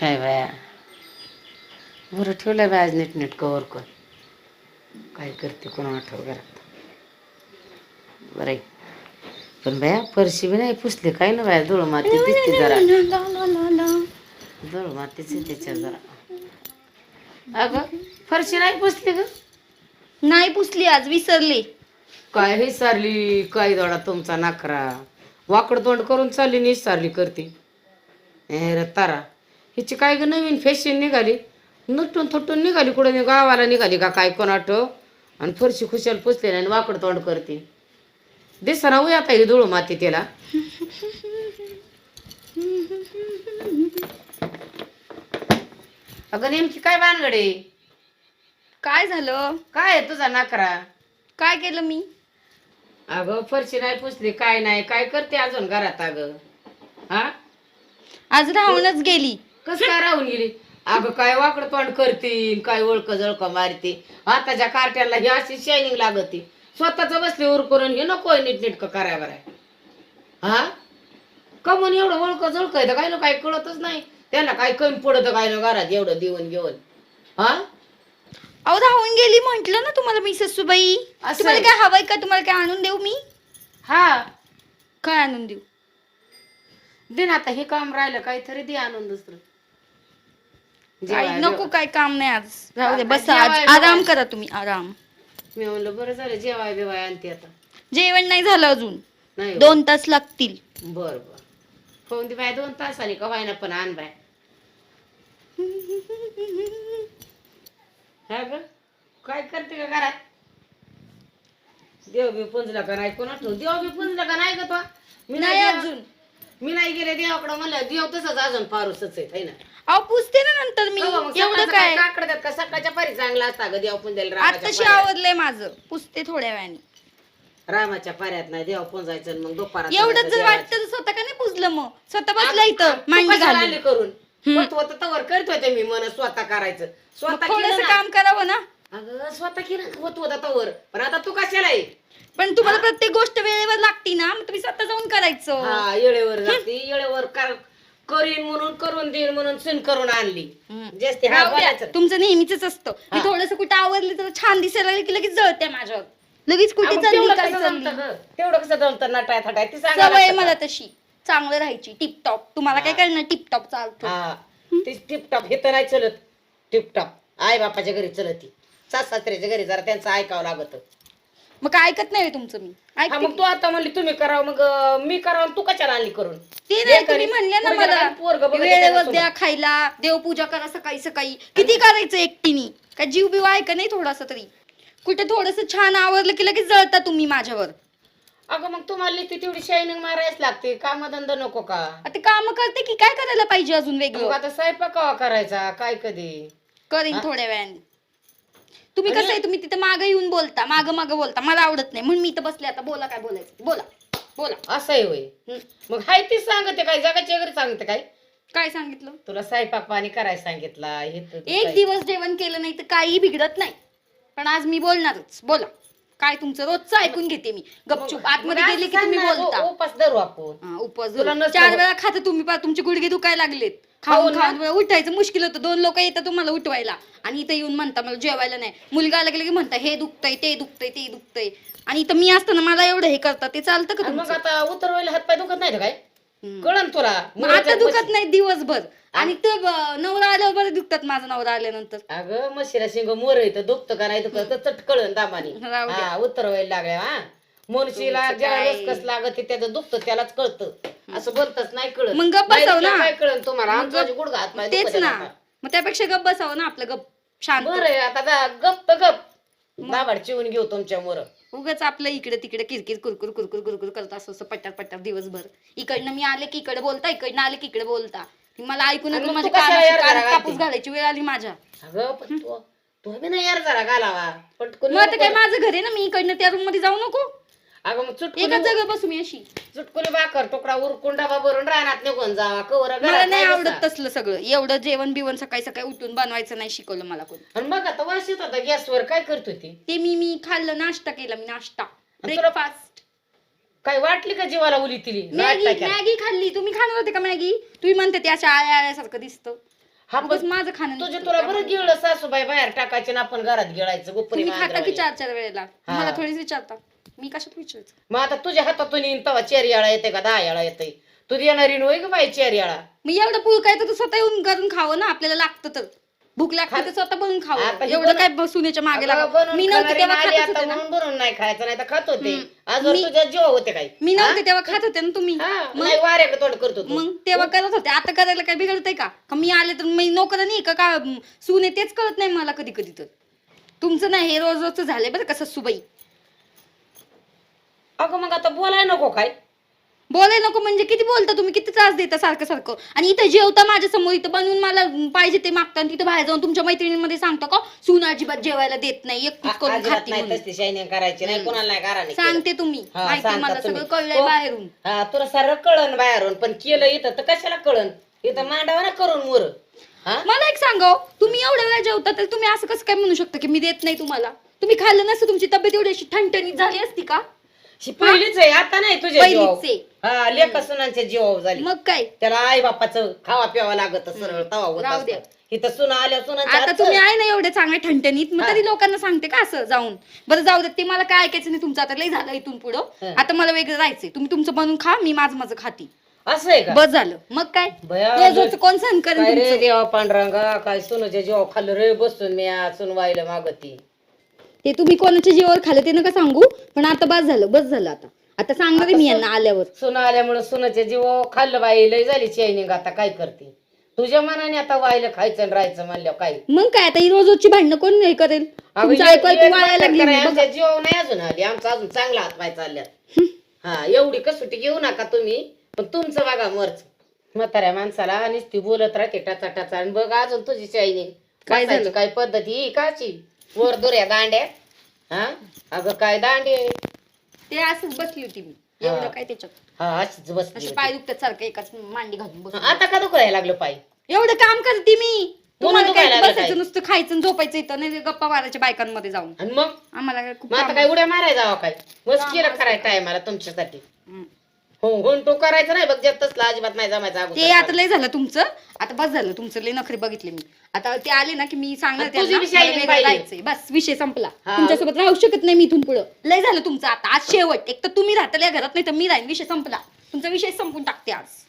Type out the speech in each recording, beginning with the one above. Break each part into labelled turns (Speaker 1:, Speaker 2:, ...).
Speaker 1: काय बाया बरं ठेवलं बाय आज नीट नीट कवर कर काय करते कोण आठव घरात. बरं आहे. पण बाया फरशी बी नाही पुसली काय ना बाया? धुळ माती दिसते जरा. धुळ मातीच आहे त्याच्या जरा. अगं फरशी नाही पुसली ग?
Speaker 2: नाही पुसली आज विसरली.
Speaker 1: काय हे सारली काय दोडा तुमचा नाकरा वाकड तोंड करून चालली नाही सारली करते. हे रे तारा. हिची काय ग नवीन फॅशन निघाली? नटून थटून निघाली कुठं गावाला निघाली का काय कोणाट? आणि फरशी खुशाल पुसलेली आणि वाकड तोंड करते. दिसना उया आता ही धुळ माती त्याला अगं नेमकी काय भानगडे
Speaker 2: काय झालं?
Speaker 1: काय आहे तुझा नाकरा
Speaker 2: काय केलं मी?
Speaker 1: अगं फरशी नाही पुसली काय नाही. काय करते अजून घरात अगं? हा?
Speaker 2: आज राहूनच गेली.
Speaker 1: कस काय राहून गेली? अगं काय वाकड तोंड करतील काय ओळख जळक मारते आताच्या कार्ट्याला ही अशी शायनिंग लागते. स्वतःच बसले उर करून हे नको नीट नीटकं कराय बरं. हा? कमून एवढं ओळख जळक आहे काय ना काय कळतच नाही. त्याला काय कमी पडत काय ना घरात एवढं देऊन घेऊन. हा?
Speaker 2: अहो राहून गेली म्हंटल ना तुम्हाला मी ससूबाई.
Speaker 1: असं
Speaker 2: तुम्हाला
Speaker 1: आहे.
Speaker 2: काय हवंय का? तुम्हाला काय आणून देऊ मी?
Speaker 1: हा.
Speaker 2: काय आणून देऊ?
Speaker 1: दे ना आता हे काम राहिलं काहीतरी दे आणून दुसरं. जेवाय-
Speaker 2: नको काय काम नाही आज. राहू दे
Speaker 1: आता
Speaker 2: बस आज आराम? करा तुम्ही आराम.
Speaker 1: मी म्हणलं बरं झालं जेवाय बिवाय आणते आता.
Speaker 2: जेवण नाही झालं अजून.
Speaker 1: नाही हो.
Speaker 2: दोन तास लागतील.
Speaker 1: बर बर. फोन दे बाय दोन तासाने का व्हायना पण आण बाय. हा ग काय करते का घरात? देव बी पुंजला का नाही कोणा ठेव देव बी पुंजला का नाही ग तो? मी
Speaker 2: नाही अजून.
Speaker 1: मी नाही गेले देवाकडं म्हणलं देव तसंच अजून फारूसच आहे है ना?
Speaker 2: अहो पुसते ना नंतर मी.
Speaker 1: मग
Speaker 2: एवढं काय?
Speaker 1: काकड देत का? सकाळच्या पारी चांगला असता ग देव पुंजायला
Speaker 2: आताशी आवडलंय माझं. पुसते थोड्या वेळाने.
Speaker 1: रामाच्या पाऱ्यात नाही देव पुंजायचं आणि मग दुपारात
Speaker 2: एवढंच जर. वाटतं तर स्वतः का नाही पुसलं मग? स्वतः बसला इथं
Speaker 1: तू
Speaker 2: मांडी
Speaker 1: कशाला
Speaker 2: घालून.
Speaker 1: आली करून?
Speaker 2: हम्म.
Speaker 1: तवर करत होते मी मन स्वतः करायचं. स्वतः केलं
Speaker 2: थोडस
Speaker 1: ना.
Speaker 2: काम करावं ना.
Speaker 1: अगं स्वतः केलं होत होता तवर. पण आता तू कशाला आहे?
Speaker 2: पण तुम्हाला प्रत्येक गोष्ट वेळेवर लागती ना. मग तुम्ही स्वतः जाऊन करायचं.
Speaker 1: हा येळेवर जाते. येळेवर कर करीन म्हणून करून देईन म्हणून सून करून आणली.
Speaker 2: हम्म.
Speaker 1: जास्त हा
Speaker 2: राहू द्या.
Speaker 1: बोलायचं.
Speaker 2: तुमचं नेहमीच असतं. मी. थोडस कुठं आवरली तर छान दिसायला लागली की लगेच जळते माझ्यावर. लगेच कुठे चालली
Speaker 1: तेवढं
Speaker 2: काय
Speaker 1: कसं
Speaker 2: चालली?
Speaker 1: जमतं गं? तेवढं कसं जमतं नटाय थटाय? ती
Speaker 2: सवय मला? तशी. चांगलं राहायची. टिपटॉप. तुम्हाला काय करणार टिपटॉप चालतो
Speaker 1: ती टिपटॉप हे तर नाही चलत. टिपटॉप. आई बापाच्या घरी चलत. ती सास सासऱ्याच्या घरी जरा त्यांचं ऐकावं लागत.
Speaker 2: मग काय ऐकत नाही होय तुमचं मी.
Speaker 1: हा
Speaker 2: ऐकते
Speaker 1: मग तू. आता म्हणली तुम्ही करावं मग अं, मी करावं आणि तू कशाला आणली करून?
Speaker 2: ते नाही तुम्ही म्हणले ना मला. वेळेवर द्या खायला देवपूजा करा सकाळी सकाळी. किती करायचं एकटीनी? काय जीव बिव आहे का नाही थोडासा तरी? कुठे थोडस छान आवरलं की लगेच जळता तुम्ही माझ्यावर.
Speaker 1: अगं मग तुम्हाला ती तेवढी शायनिंग मारायच लागते. कामधंदा नको का?
Speaker 2: आता काम करते की काय करायला पाहिजे अजून
Speaker 1: मग
Speaker 2: वेगळं
Speaker 1: आता स्वयंपाक कवा करायचा? काय कधी?
Speaker 2: करीन थोड्या वेळाने. तुम्ही कसं आहे तुम्ही तिथे मागं येऊन बोलता मागं मागं बोलता. मला आवडत नाही. म्हणून मी इथं बसले आता. बोला काय बोलायचं. बोला. बोला.
Speaker 1: असं आहे होय.
Speaker 2: हं.
Speaker 1: मग हाय तीच सांगते काय? जगाच्या घरी सांगते काय?
Speaker 2: काय सांगितलं?
Speaker 1: तुला स्वयंपाक पाणी करायला सांगितला हे तर
Speaker 2: एक
Speaker 1: काय-
Speaker 2: दिवस जेवण केलं नाही तर काही बिघडत नाही. पण आज मी बोलणारच. बोला. काय तुमचं? रोजचं ऐकून घेते मी. गपचूप. आतमध्ये गेले की तुम्ही बोलता.
Speaker 1: उपास धरू आपण.
Speaker 2: हा, उपवास
Speaker 1: तुला
Speaker 2: धरून.
Speaker 1: नसतं
Speaker 2: चार
Speaker 1: होत.
Speaker 2: वेळा खाता तुम्ही पा तुमचे गुडघे दुखायला लागलेत.
Speaker 1: खाऊन
Speaker 2: खाऊन
Speaker 1: ना?
Speaker 2: खाऊन उठायचं मुश्किल होतं. दोन लोक येतात तुम्हाला उठवायला. आणि इथं येऊन म्हणता मला जेवायला नाही. मुलगा आला की म्हणता हे दुखतंय ते दुखतंय ते दुखतंय. आणि इथं मी असताना मला एवढं हे करता ते चालतं का
Speaker 1: आणि मग
Speaker 2: तुमचं?
Speaker 1: आता उतरवायला हात पाय दुखत नाही काय? कळन तुला?
Speaker 2: मग आता दुखत नाही दिवसभर. आणि ते ब- नवरा आल्यावर बरं दुखतात माझा नवरा आल्यानंतर.
Speaker 1: अगं मशिरा शिंग मोर येतं दुखतं का नाही दुखत तर चट कळन दामानी.
Speaker 2: राहू.
Speaker 1: हा उतरवायला लागल्या हा. मनुष्यला
Speaker 2: तुमचं
Speaker 1: ज्या
Speaker 2: काय?
Speaker 1: रसकस लागत त्याचं दुखतं त्यालाच कळतं. असं बोलतच नाही कळत.
Speaker 2: मग गप्प बसव ना.
Speaker 1: काय कळन तुम्हाला?
Speaker 2: मग
Speaker 1: आमचा
Speaker 2: गप्प-
Speaker 1: गुडघा हात पाय
Speaker 2: तेच
Speaker 1: दुखत
Speaker 2: ना.
Speaker 1: आता.
Speaker 2: मग त्यापेक्षा गप बसावं ना आपलं गप शांत.
Speaker 1: बरं आहे, आता गप्प गप दाबाड चिवून घेऊ तुमच्या मोर.
Speaker 2: उगाच आपलं इकडे तिकडे किरकिर कुरकुर कुरकुर कुरकुर करत असं असं पट्ट्यात पट्ट्यात दिवसभर. इकडनं मी आले की इकडे बोलता इकडनं आले की इकडे बोलता. मला ऐकून माझ्या
Speaker 1: कशाला यार
Speaker 2: कापूस? घालायची वेळ आली माझ्या.
Speaker 1: अगं पण तू तू बी नाही यार जरा घालावा. पटकन
Speaker 2: मग आता काय माझं घर आहे ना? मी इकडनं त्या रूममध्ये जाऊ नको?
Speaker 1: अगं मग चुटकुली
Speaker 2: एकाच जागा बसू मी अशी.
Speaker 1: चुटकुली भाकर तुकडा उरकून डबा भरून रानात निघून जावा कवर
Speaker 2: मला नाही आवडत तसलं सगळं. एवढं जेवण बिवण सकाळी सकाळी उठून बनवायचं नाही शिकवलं मला कोणी.
Speaker 1: आणि मग आता वास येत होता गॅसवर काय करत होती?
Speaker 2: ते मी मी खाल्लं नाश्ता केला मी नाश्ता.
Speaker 1: तुला-
Speaker 2: ब्रेकफास्ट
Speaker 1: काय वाटली का जीवाला उली तिली
Speaker 2: मॅगी मॅगी खाल्ली. तुम्ही खाणार होते का मॅगी? तुम्ही म्हणते ते अशा आळ्या आळ्यासारखं दिसतं.
Speaker 1: हा, पण
Speaker 2: माझं खाणं
Speaker 1: तुझे
Speaker 2: नसतं.
Speaker 1: तुला बरं गिळलं सासूबाई बाहेर टाकायचे ना आपण घरात गिळायचं
Speaker 2: तुम्ही खाता की
Speaker 1: मांजरावानी.
Speaker 2: चार चार वेळेला?
Speaker 1: हा.
Speaker 2: मला थोडीच विचारता. मी कशात विचारायचं?
Speaker 1: मग आता तुझ्या हातातून येईन तेव्हा चार याळा येते का? दहा याळा येते. तू देणारी नव्हे का बाई चार याळा
Speaker 2: मी एवढं पूल काय तर तू स्वतः येऊन करून खावं ना आपल्याला लागतं तर. भूक लागते तर स्वतः बनवून खावं. एवढं काय मागे
Speaker 1: अगं,
Speaker 2: लागत
Speaker 1: बनवून
Speaker 2: मी नव्हते
Speaker 1: खाणारी
Speaker 2: तेव्हा
Speaker 1: आता
Speaker 2: होते ना.
Speaker 1: म्हणून बनवून नाही खायचं नाही तर खात होते.
Speaker 2: हम्म.
Speaker 1: आजवर
Speaker 2: मी-
Speaker 1: तुझ्या जीव होते काही.
Speaker 2: मी नव्हते तेव्हा खात होते ना तुम्ही.
Speaker 1: हा,
Speaker 2: मग?
Speaker 1: नाही वाऱ्याकडे तोंड करतो तू.
Speaker 2: मग तेव्हा करत होते. आता करायला काय बिघडतंय का? का मी आले तर मी नोकर नाही का? का सुने तेच कळत नाही मला कधी कधी तर. तुमचं नाही हे रोज रोजचं झालंय बरं कसं सुबाई
Speaker 1: अगं मग आता बोलाय नको काय?
Speaker 2: बोलाय नको म्हणजे किती बोलता तुम्ही? किती त्रास देता सारखं सारखं? आणि इथं जेवता माझ्यासमोर इथं बनवून मला पाहिजे ते मागता आणि तिथं बाहेर जाऊन तुमच्या मैत्रिणींमध्ये सांगता का सून अजिबात जेवायला देत नाही
Speaker 1: आ-
Speaker 2: करून
Speaker 1: अजिबात
Speaker 2: खाती
Speaker 1: नाही
Speaker 2: म्हणून.
Speaker 1: तसली शायनिंग करायची नाही कोणाला नाही घराने केलं.
Speaker 2: सांगते तुम्ही.
Speaker 1: हा,
Speaker 2: माहिती
Speaker 1: सांगता
Speaker 2: मला
Speaker 1: तुम्ही.
Speaker 2: सगळं कळलंय
Speaker 1: हो.
Speaker 2: बाहेरून.
Speaker 1: हा तुला सारं कळण बाहेरून पण केलं इथं तर कशाला कळण इथं मांडावं ना करून मोर. हा?
Speaker 2: मला एक सांगा हो, तुम्ही एवढ्या वेळा जेवता तर तुम्ही असं कसं काय म्हणू शकता की मी देत नाही तुम्हाला? तुम्ही खाल्लं नसतं तुमची तब्येत एवढी अशी ठणठणीत झाली असती का?
Speaker 1: ही पहिलीच आहे आता नाही तुझ्या
Speaker 2: पहिलीच
Speaker 1: जीवावर.
Speaker 2: आहे.
Speaker 1: हा लेखा सुनांच्या जीवावर झाली
Speaker 2: मग काय
Speaker 1: त्याला आई बापाचं खावा प्यावा लागत सरळ तवा होत
Speaker 2: राहू द्या.
Speaker 1: असतं. इथं सुना आल्या सुनांच्या
Speaker 2: आता
Speaker 1: हातचं.
Speaker 2: तुम्ही आहे ना एवढे चांगले ठणठणीत मग
Speaker 1: हा.
Speaker 2: तरी लोकांना सांगते का असं जाऊन बरं जाऊ दे ते मला काय ऐकायचं नाही तुमचं आता लय झालं इथून पुढं. आता मला वेगळं जायचंय तुम्ही तुमचं बनवून खा मी माझं माझं खाती
Speaker 1: असं आहे का
Speaker 2: बस झालं मग काय
Speaker 1: बया,
Speaker 2: रोज रोजचं कोण सहन
Speaker 1: काय रे? देवा पांडुरंगा काय सुनाच्या जीवा खाल्लं रे बसून मी आज सुनवायला मागती
Speaker 2: ते तुम्ही कोणाच्या जीवावर खाल्लं ते नका सांगू पण आता बस झालं बस झालं आता. आता सांगणार आहे मी यांना आल्यावर.
Speaker 1: सुना आल्यामुळे सुनाच्या जीवा खाल्लं बाई लय झाली चैनिंग आता काय करते? तुझ्या मनाने आता वायला खायचं आणि राहायचं म्हणल्यावर काय?
Speaker 2: मग काय आता ही रोज रोजची भांडणं कोण हे करेल?
Speaker 1: अगं,
Speaker 2: तुमचं
Speaker 1: एक-
Speaker 2: ऐकू ऐकू
Speaker 1: एक
Speaker 2: वाया
Speaker 1: भाकर
Speaker 2: लागली
Speaker 1: करायला
Speaker 2: मी, बघा.
Speaker 1: आमच्या जीवावर नाही अजून आली आमचा अजून चांगला हात पाय चालल्यात. हा. एवढी कसोटी घेऊ नका तुम्ही पण तुमचं बघा मरच म्हाताऱ्या माणसाला नुसती बोलत राहते टाचा टाचा आणि बघ अजून तुझी
Speaker 2: काय
Speaker 1: काय
Speaker 2: झालं?
Speaker 1: काय पद्धती ही काची? वर दुऱ्या दांड्या. हा? अगं काय दांडे
Speaker 2: ते असंच बसली होती मी. एवढं
Speaker 1: हा.
Speaker 2: काय त्याच्यात?
Speaker 1: हा अशीच बसली
Speaker 2: अशी
Speaker 1: होती.
Speaker 2: पाय दुखतात सारखं एकाच मांडी घालून बस
Speaker 1: आता का दुखायला लागलं पाय?
Speaker 2: एवढं काम करते मी. तुम्हाला
Speaker 1: दुखायला
Speaker 2: काय
Speaker 1: लागलं
Speaker 2: बसायचं
Speaker 1: काय?
Speaker 2: नुसतं खायचं आणि झोपायचं इथं नाही गप्पा मारायच्या बायकांमध्ये जाऊन.
Speaker 1: आणि मग?
Speaker 2: आम्हाला काय खूप
Speaker 1: मग आता
Speaker 2: काम
Speaker 1: काय उड्या मारायला जावा काय? बस केलं करायचं टायमाला तुमच्यासाठी.
Speaker 2: हम्म.
Speaker 1: हो हो तो करायचं नाही बघ जब तसला अजिबात नाही जमायचं.
Speaker 2: ते आता लय झालं तुमचं आता बस झालं तुमचं लय नखरे बघितले मी आता ते आले ना की मी सांगणार
Speaker 1: आणि तुझी
Speaker 2: त्यांना,
Speaker 1: विषय
Speaker 2: मला
Speaker 1: आहे
Speaker 2: वेगळं
Speaker 1: पाहिजे.
Speaker 2: जायचंय. बस विषय संपला
Speaker 1: हा.
Speaker 2: तुमच्यासोबत राहू शकत नाही मी इथून पुढं लय झालं तुमचं आता आज शेवट एक तर तुम्ही राहता या घरात नाही तर मी राहीन विषय संपला तुमचा विषय संपून टाकते आज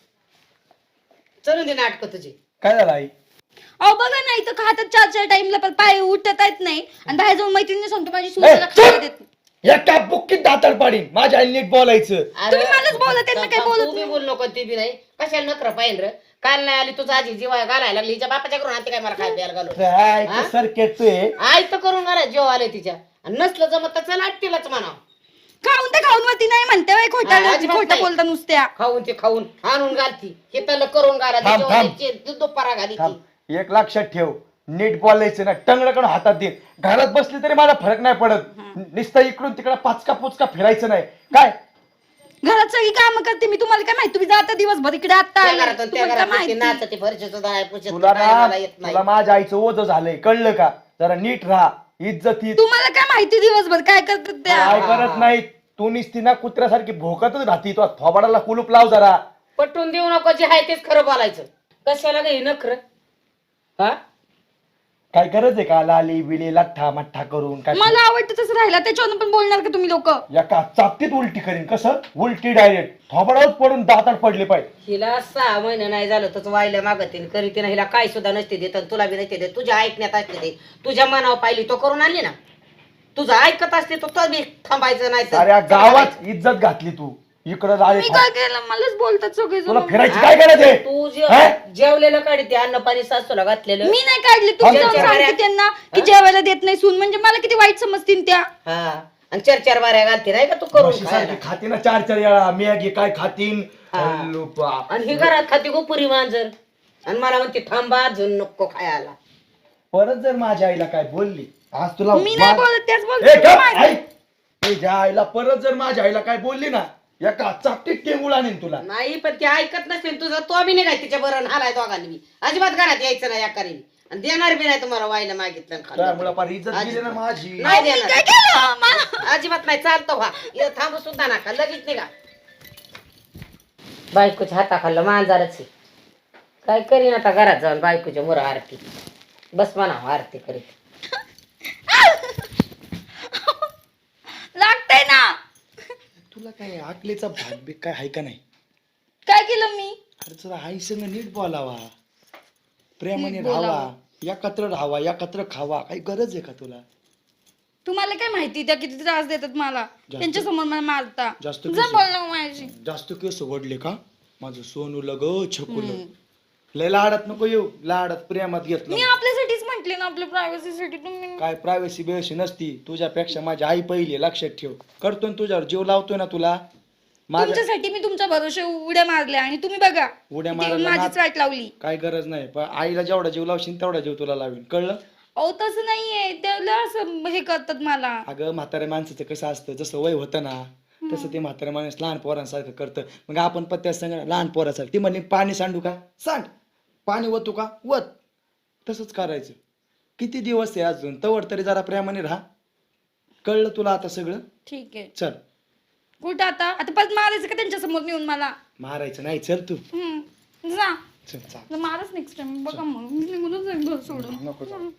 Speaker 1: चलून दे नाटक तुझी
Speaker 3: काय झालं आई
Speaker 2: अहो बघा नाही तर खातात चार चार टाइमला पण पाय उठत येत नाही आणि बाहेर जाऊन मैत्रिणी सांगतो माझी
Speaker 3: ए,
Speaker 2: खायला
Speaker 3: चुप!
Speaker 2: देत नाही.
Speaker 3: एका बुक्कीत दातार पाडीन. माझ्या आई नीट बोलायचं.
Speaker 1: अरे,
Speaker 2: तुम्ही मलाच बोलत आहेत ना, काय
Speaker 1: तू
Speaker 2: बोलत नाही.
Speaker 1: बोल नको ती बी नाही. कशाला नखरं पाहिजे रे? काल नाही आली तुझं आजी जीवा घालायला लागली. हिच्या बापाच्या करून आणते काय मला काय प्यायला घालून?
Speaker 3: काय
Speaker 1: हा?
Speaker 3: ते
Speaker 1: आई तर करून घाला जेव आले तिच्या. आणि नसलं जमत तर चला तिलाच म्हणा
Speaker 2: खाऊन तर खाऊन वरती नाही म्हणते बाई,
Speaker 1: हा,
Speaker 2: खोटा
Speaker 1: अजिबात
Speaker 2: खोटं
Speaker 1: नाही.
Speaker 2: बोलता नुसत्या.
Speaker 1: खाऊन ते खाऊन आणून घालती. हे तल करून घाला
Speaker 3: थांब, थांब.
Speaker 1: दुपारा घाली ती
Speaker 3: थांब. एक लक्षात ठेव. नीट बोलायचं ना टंगडकडून हातात दे घरात बसली तरी मला फरक नाही पडत. नुसतं इकडून तिकडं पाचका पुचका फिरायचं नाही. काय?
Speaker 2: घरात सगळी कामं करते मी. तुम्हाला काय माहिती? तुम्ही जाता दिवसभर इकडे आता
Speaker 1: त्या
Speaker 2: आले.
Speaker 1: घरातून त्या
Speaker 2: तुम्हाला काय
Speaker 1: घरात ती
Speaker 2: माहिती?
Speaker 1: नाचते फरशी सुद्धा आहे पुसत
Speaker 3: तुला
Speaker 1: नाही,
Speaker 3: ना
Speaker 1: मला येत नाही.
Speaker 3: तुला माझ्या आईचं ओझ झालंय. कळलं का? जरा नीट राहा. इज्जतीत
Speaker 2: तुम्हाला काय माहिती दिवसभर? काय करतात त्या?
Speaker 3: काय करत नाही? तू निसती ना कुत्र्यासारखी भोकतच राहती. तो थोबाडाला कुलूप लाव जरा.
Speaker 1: पटवून देऊ नको जे आहे तेच खरं बोलायचं. कशाला गं हे नखर? हा?
Speaker 3: काय गरज आहे का लाली बिली लठ्ठा मठ्ठा करून? काय
Speaker 2: मला आवडतं तसं राहिला. त्याच्यावर पण बोलणार का तुम्ही लोक?
Speaker 3: एका चापटीत उलटी करीन. कसं? उलटी डायरेक्ट थोबाडावर पडून दातात पडले पाहिजे.
Speaker 1: हिला सहा महिने नाही झालं तर वायला मागते करीत हिला काय सुद्धा नसते देत आणि तुला बी नसते देत. तुझ्या ऐकण्यात असते ते. तुझ्या मनावर पाहिली तो करून आणली ना? तुझं ऐकत असते तो तो बी थांबायचं नाही तर.
Speaker 3: गावात इज्जत घातली तू. इकडं
Speaker 2: मी काय केलं? मलाच बोलतात सगळे
Speaker 3: तुला फिरायची काय आहे?
Speaker 1: तू
Speaker 3: हे?
Speaker 1: जे- जेवलेलं काढी ते अन्न पाणी सासूला घातलेलं.
Speaker 2: मी नाही काढली. तू जाऊन सांगते त्यांना की जेवायला देत नाही सून. म्हणजे मला किती वाईट समजतील त्या.
Speaker 1: हा. आणि चार चार बाऱ्या घालते नाही का तू करून
Speaker 3: म्हशीसारखी
Speaker 1: खायला?
Speaker 3: खाती ना चार चार वेळा. मॅगी काय खातीन?
Speaker 1: हा.
Speaker 3: बाप.
Speaker 1: आणि ही घरात खाती गोपुरी मांजर. आणि मला म्हणते थांबा अजून नको खायला.
Speaker 3: परत जर माझ्या आईला काय बोलली आज तुला
Speaker 2: मी नाही
Speaker 3: मा-
Speaker 2: बोलत त्याच
Speaker 3: ए,
Speaker 2: बोलत
Speaker 3: गप. तुझ्या आईला परत जर माझ्या आईला काय बोलली ना एका चापटीत टेंगुळ आणीन तुला.
Speaker 1: नाही पण ते ऐकत नसते तुझं तो बी नाही तिच्या बरं हालाय दोघांनी बी. अजिबात घरात यायचं नाही या आणि देणार बी नाही तुम्हाला वायला मागितलं आणि खाल्लं.
Speaker 3: त्यामुळे फार इज्जत गेली ना
Speaker 1: अजिबात.
Speaker 3: माझी?
Speaker 1: नाही
Speaker 2: मी
Speaker 1: देणार. अजिबात नाही चालतो व्हा. इथं थांबू सुद्धा नका. लगेच निघा. बायकोच्या हाताखाल्लं मांजारच आहे. काय करीन आता? घरात जाऊन बायकोच्या मुरा आरती. बस म्हणा आरती करीत
Speaker 2: लागतंय ना
Speaker 3: तुला काय आकलीचा भाग बी काय आहे का नाही?
Speaker 2: काय केलं मी?
Speaker 3: अरे तुला आई संग नीट बोलावा. प्रेमाने
Speaker 2: नीट.
Speaker 3: राहावा. एकत्र राहावा एकत्र खावा. काही गरज आहे का तुला?
Speaker 2: तुम्हाला काय माहिती? त्या किती त्रास देतात मला. त्यांच्यासमोर मला मारता.
Speaker 3: जास्त
Speaker 2: जा
Speaker 3: केस-
Speaker 2: बोलणं माझी
Speaker 3: जास्त केस ओढले का? माझं सोनू लग छकुल. लय लाडात नको येऊ. लाडात प्रेमात घेतलं
Speaker 2: मी आपल्यासाठीच म्हंटले ना आपल्या प्रायव्हसीसाठी तुम्ही?
Speaker 3: काय प्रायव्हसी बिव्हसी नसती. तुझ्यापेक्षा माझी आई पहिली लक्षात ठेव. करतो ना तुझ्यावर जीव लावतोय ना तुला. माझ्या
Speaker 2: तुमच्यासाठी मी तुमच्या भरोशा उड्या मारल्या आणि तुम्ही बघा
Speaker 3: उड्या
Speaker 2: किती
Speaker 3: मारायला
Speaker 2: माझीच वाट लावली.
Speaker 3: काय गरज नाही पण आईला जेवढा जीव लावशील तेवढा जीव तुला लावीन. कळलं?
Speaker 2: अहो तसं नाहीये. त्याला असं हे करतात मला.
Speaker 3: अगं म्हाताऱ्या माणसाचं कसं असतं? जसं वय होतं ना तसं ते म्हाताऱ्या माणूस लहान पोरांसारखं करतं. मग आपण पत्त्या सांग लहान पोरासारखं. ती म्हणली पाणी सांडू का? सांड. पाणी वतू का? वत तसंच करायचं. किती दिवस आहे अजून? तवर तरी जरा प्रेमाने राहा. कळलं तुला आता सगळं?
Speaker 2: ठीक आहे.
Speaker 3: चल.
Speaker 2: कुठं आता? आता परत मारायचं का त्यांच्यासमोर नेऊन मला?
Speaker 3: मारायचं नाही. चल तू.
Speaker 2: हम्म. जा.
Speaker 3: चल चाल.
Speaker 2: मारच नेक्स्ट टाइम बघा मग. मी निघूनच जाईन घर सोडून.
Speaker 3: नको जाऊ.